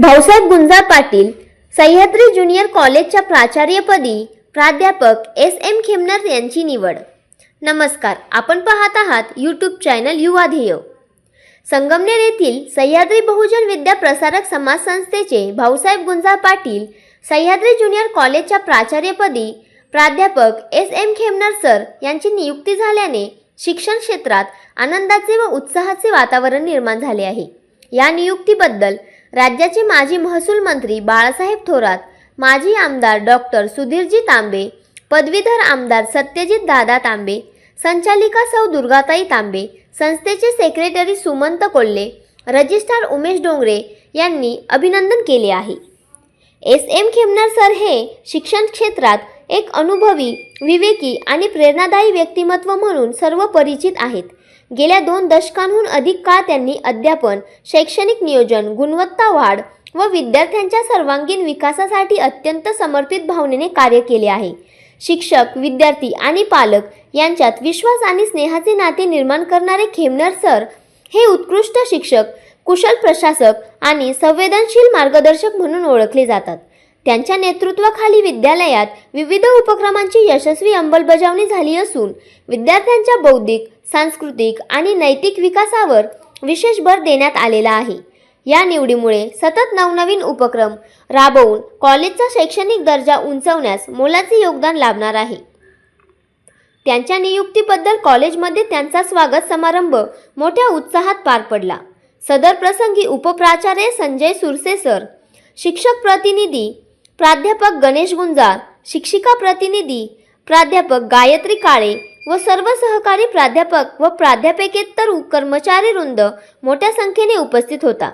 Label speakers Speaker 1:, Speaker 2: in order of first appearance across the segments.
Speaker 1: Bhausaheb Gunja Patil Sahyadri junior कॉलेजच्या प्राचार्यपदी प्राध्यापक एस एम खेमनर यांची निवड. नमस्कार आपण पाहत आहात यूट्यूब चॅनल युवा ध्येय. संगमनेर येथील सह्याद्री बहुजन विद्या प्रसारक समाज संस्थेचे भाऊसाहेब गुंजा पाटील सह्याद्री ज्युनियर कॉलेजच्या प्राचार्यपदी प्राध्यापक एस एम खेमनर सर यांची नियुक्ती झाल्याने शिक्षण क्षेत्रात आनंदाचे व उत्साहाचे वातावरण निर्माण झाले आहे. या नियुक्तीबद्दल राज्याचे माजी महसूल मंत्री बाळासाहेब थोरात माजी आमदार डॉक्टर सुधीरजी तांबे पदवीधर आमदार सत्यजित दादा तांबे संचालिका सौ दुर्गाताई तांबे संस्थेचे सेक्रेटरी सुमंत कोल्हे रजिस्ट्रार उमेश डोंगरे यांनी अभिनंदन केले आहे. एस. एम. खेमनार सर हे शिक्षण क्षेत्रात एक अनुभवी विवेकी आणि प्रेरणादायी व्यक्तिमत्व म्हणून सर्व परिचित आहेत. गेल्या दोन दशकांहून अधिक काळ त्यांनी अध्यापन शैक्षणिक नियोजन गुणवत्ता वाढ व विद्यार्थ्यांच्या सर्वांगीण विकासासाठी अत्यंत समर्पित भावनेने कार्य केले आहे. शिक्षक विद्यार्थी आणि पालक यांच्यात विश्वास आणि स्नेहाचे नाते निर्माण करणारे खेमनर सर हे उत्कृष्ट शिक्षक कुशल प्रशासक आणि संवेदनशील मार्गदर्शक म्हणून ओळखले जातात. त्यांच्या नेतृत्वाखाली विद्यालयात विविध उपक्रमांची यशस्वी अंमलबजावणी झाली असून विद्यार्थ्यांच्या बौद्धिक सांस्कृतिक आणि नैतिक विकासावर विशेष भर देण्यात आलेला आहे. या निवडीमुळे सतत नवनवीन उपक्रम राबवून कॉलेजचा शैक्षणिक दर्जा उंचवण्यास मोलाचे योगदान लाभणार आहे. त्यांच्या नियुक्तीबद्दल कॉलेजमध्ये त्यांचा स्वागत समारंभ मोठ्या उत्साहात पार पडला. सदर प्रसंगी उपप्राचार्य संजय सुरसे सर शिक्षक प्रतिनिधी प्राध्यापक गणेश गुंजाळ शिक्षिका प्रतिनिधी प्राध्यापक गायत्री काळे व सर्व सहकारी प्राध्यापक व प्राध्यापकेतर कर्मचारी वृंद मोठ्या संख्येने उपस्थित होता.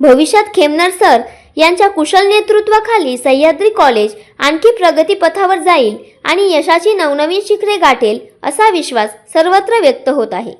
Speaker 1: भविष्यात खेमनर सर यांच्या कुशल नेतृत्वाखाली सह्याद्री कॉलेज आणखी प्रगतीपथावर जाईल आणि यशाची नवनवीन शिखरे गाठेल असा विश्वास सर्वत्र व्यक्त होत आहे.